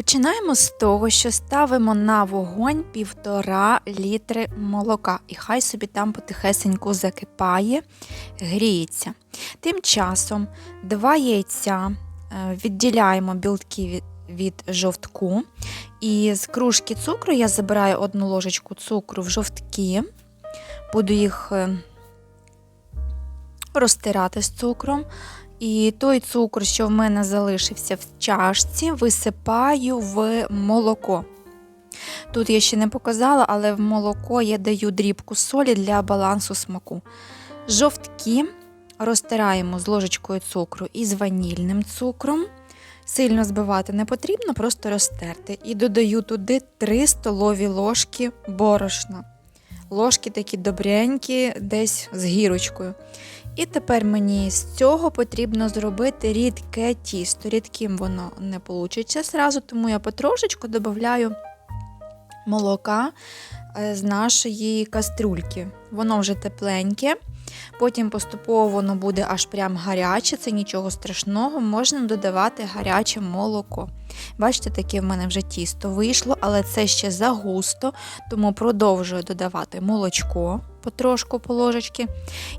Починаємо з того, що ставимо на вогонь півтора літри молока, і хай собі там потихесенько закипає, гріється. Тим часом два яйця е, відділяємо білки від, від жовтку. І з кружки цукру я забираю одну ложечку цукру в жовтки, буду їх е, розтирати з цукром. І той цукор, що в мене залишився в чашці, висипаю в молоко. Тут я ще не показала, але в молоко я даю дрібку солі для балансу смаку. Жовтки розтираємо з ложечкою цукру і з ванільним цукром. Сильно збивати не потрібно, просто розтерти. І додаю туди 3 столові ложки борошна. Ложки такі добренькі, десь з гірочкою. І тепер мені з цього потрібно зробити рідке тісто. Рідким воно не вийде зразу, тому я потрошечку додаю молока з нашої каструльки. Воно вже тепленьке. Потім поступово воно буде аж прям гаряче, це нічого страшного, можна додавати гаряче молоко. Бачите, таке в мене вже тісто вийшло, але це ще загусто, тому продовжую додавати молочко потрошку по ложечки.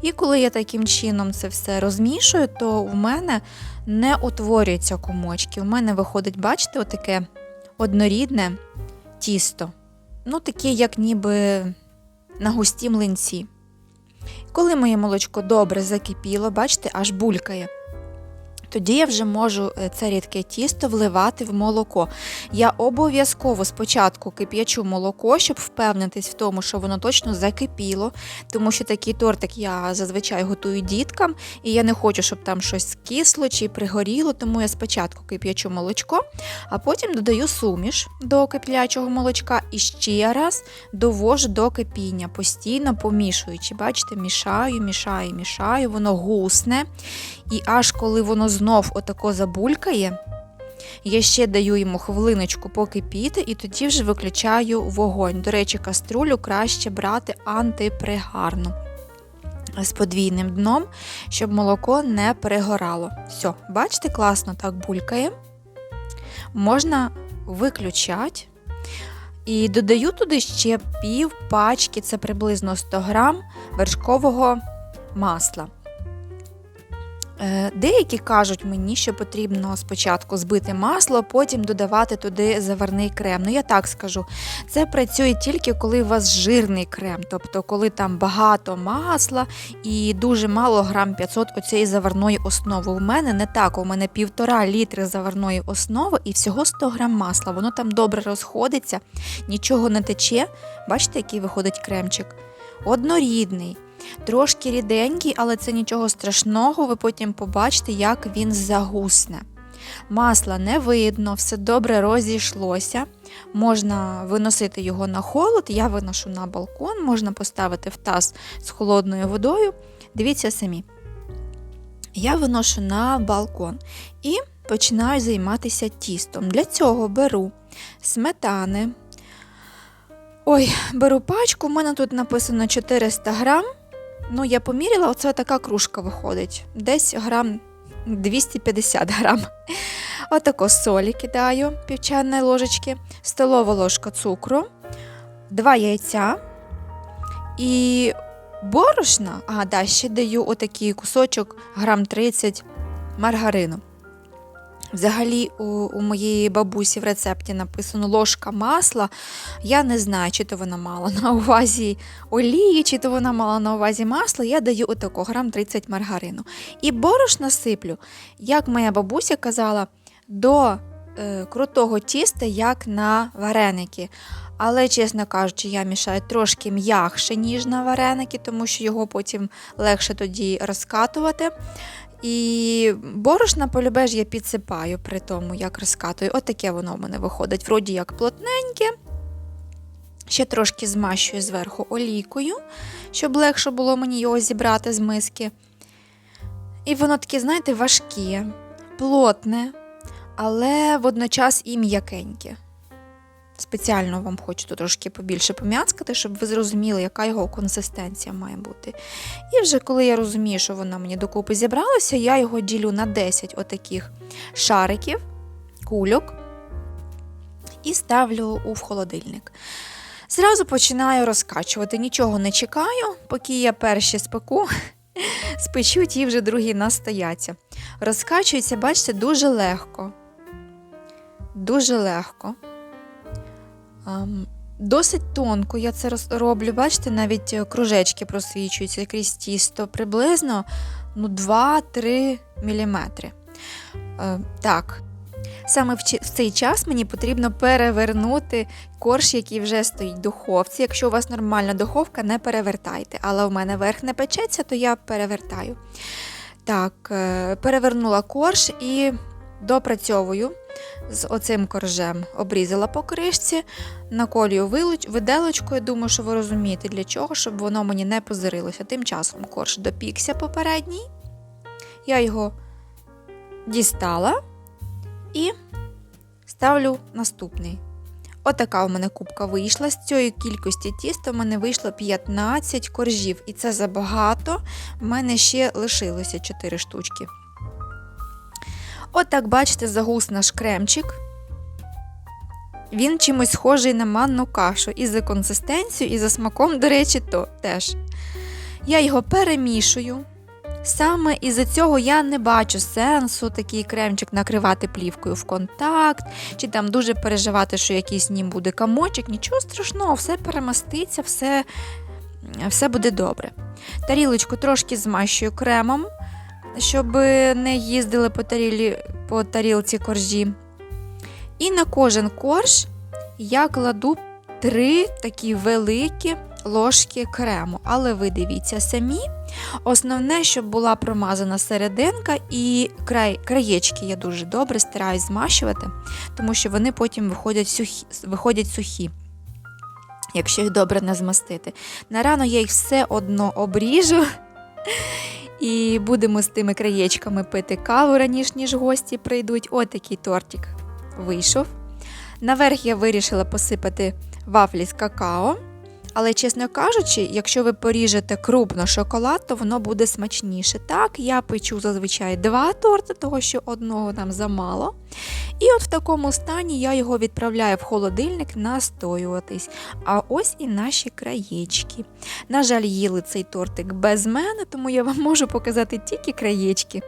І коли я таким чином це все розмішую, то в мене не утворюються комочки. У мене виходить, бачите, отаке однорідне тісто. Ну, такі, як ніби на густі млинці. Коли моє молочко добре закипіло, бачите, аж булькає. Тоді я вже можу е, це рідке тісто вливати в молоко. Я обов'язково спочатку кип'ячу молоко, щоб впевнитись в тому, що воно точно закипіло, тому що такий тортик я зазвичай готую діткам, і я не хочу, щоб там щось скисло чи пригоріло, тому я спочатку кип'ячу молочко, а потім додаю суміш до киплячого молочка і ще раз довожу до кипіння, постійно помішуючи. Бачите, мішаю, мішаю, мішаю, воно гусне. І аж коли воно знов отако забулькає, я ще даю йому хвилиночку покипіти, і тоді вже виключаю вогонь. До речі, каструлю краще брати антипригарну з подвійним дном, щоб молоко не перегорало. Все, бачите, класно так булькає. Можна виключати. І додаю туди ще пів пачки, це приблизно 100 грам вершкового масла. Е, деякі кажуть мені, що потрібно спочатку збити масло, потім додавати туди заварний крем. Ну, я так скажу, це працює тільки коли у вас жирний крем, тобто коли там багато масла і дуже мало грам 500 оцієї заварної основи. У мене не так, у мене півтора літри заварної основи і всього 100 грам масла. Воно там добре розходиться, нічого не тече. Бачите, який виходить кремчик? Однорідний. Трошки ріденький, але це нічого страшного, ви потім побачите, як він загусне. Масла не видно, все добре розійшлося. Можна виносити його на холод, я виношу на балкон, можна поставити в таз з холодною водою. Дивіться самі. Я виношу на балкон і починаю займатися тістом. Для цього беру сметани. Ой, беру пачку, у мене тут написано 400 грам. Ну, я поміряла, оце така кружка виходить. Десь грам 250 грам. Отако солі кидаю, півчаної ложечки, столова ложка цукру, два яйця і борошна, а да, ще даю отакий кусочок грам 30 маргарину. Взагалі, у, у моєї бабусі в рецепті написано ложка масла. Я не знаю, чи то вона мала на увазі олії, чи то вона мала на увазі масло. Я даю отако грам 30 маргарину. І борош насиплю, як моя бабуся казала, до е, крутого тіста, як на вареники. Але, чесно кажучи, я мішаю трошки м'якше, ніж на вареники, тому що його потім легше тоді розкатувати. І борошна полюбеж я підсипаю при тому, як розкатую. Отаке воно в мене виходить. Вроді як плотненьке. Ще трошки змащую зверху олійкою, щоб легше було мені його зібрати з миски. І воно таке, знаєте, важке, плотне, але водночас і м'якеньке. Спеціально вам хочу тут трошки побільше пом'яцкати, щоб ви зрозуміли, яка його консистенція має бути. І вже коли я розумію, що вона мені докупи зібралася, я його ділю на 10 отаких шариків, кульок. і ставлю у холодильник. Зразу починаю розкачувати, нічого не чекаю, поки я перші спеку, спечу, ті вже другі настояться. Розкачується, бачите, дуже легко. Дуже легко. Досить тонко я це роблю. Бачите, навіть е, кружечки просвічуються крізь тісто приблизно ну, 2-3 мм. Е, так. Саме в, цей час мені потрібно перевернути корж, який вже стоїть в духовці. Якщо у вас нормальна духовка, не перевертайте. Але у мене верх не печеться, то я перевертаю. Так, е, перевернула корж і допрацьовую з оцим коржем. Обрізала по кришці, наколюю виделочкою. Думаю, що ви розумієте, для чого, щоб воно мені не позирилося. Тим часом корж допікся попередній. Я його дістала і ставлю наступний. Отака у мене кубка вийшла. З цієї кількості тіста в мене вийшло 15 коржів, і це забагато. В мене ще лишилося 4 штучки. Отак, бачите, загус наш кремчик. Він чимось схожий на манну кашу. І за консистенцією, і за смаком, до речі, то теж. Я його перемішую. Саме із-за цього я не бачу сенсу такий кремчик накривати плівкою в контакт, чи там дуже переживати, що якийсь нім буде камочок. Нічого страшного, все перемаститься, все, все буде добре. Тарілочку трошки змащую кремом, щоб не їздили по, тарілі, по тарілці коржі. І на кожен корж я кладу три такі великі ложки крему. Але ви дивіться самі. Основне, щоб була промазана серединка і край, краєчки я дуже добре стараюсь змащувати, тому що вони потім виходять сухі, виходять сухі. Якщо їх добре не змастити. На рано я їх все одно обріжу. І будемо з тими краєчками пити каву раніше, ніж гості прийдуть. Отакий тортик вийшов. Наверх я вирішила посипати вафлі з какао. Але, чесно кажучи, якщо ви поріжете крупно шоколад, то воно буде смачніше. Так, я печу зазвичай два торти, того що одного нам замало. І от в такому стані я його відправляю в холодильник настоюватись. А ось і наші краєчки. На жаль, їли цей тортик без мене, тому я вам можу показати тільки краєчки.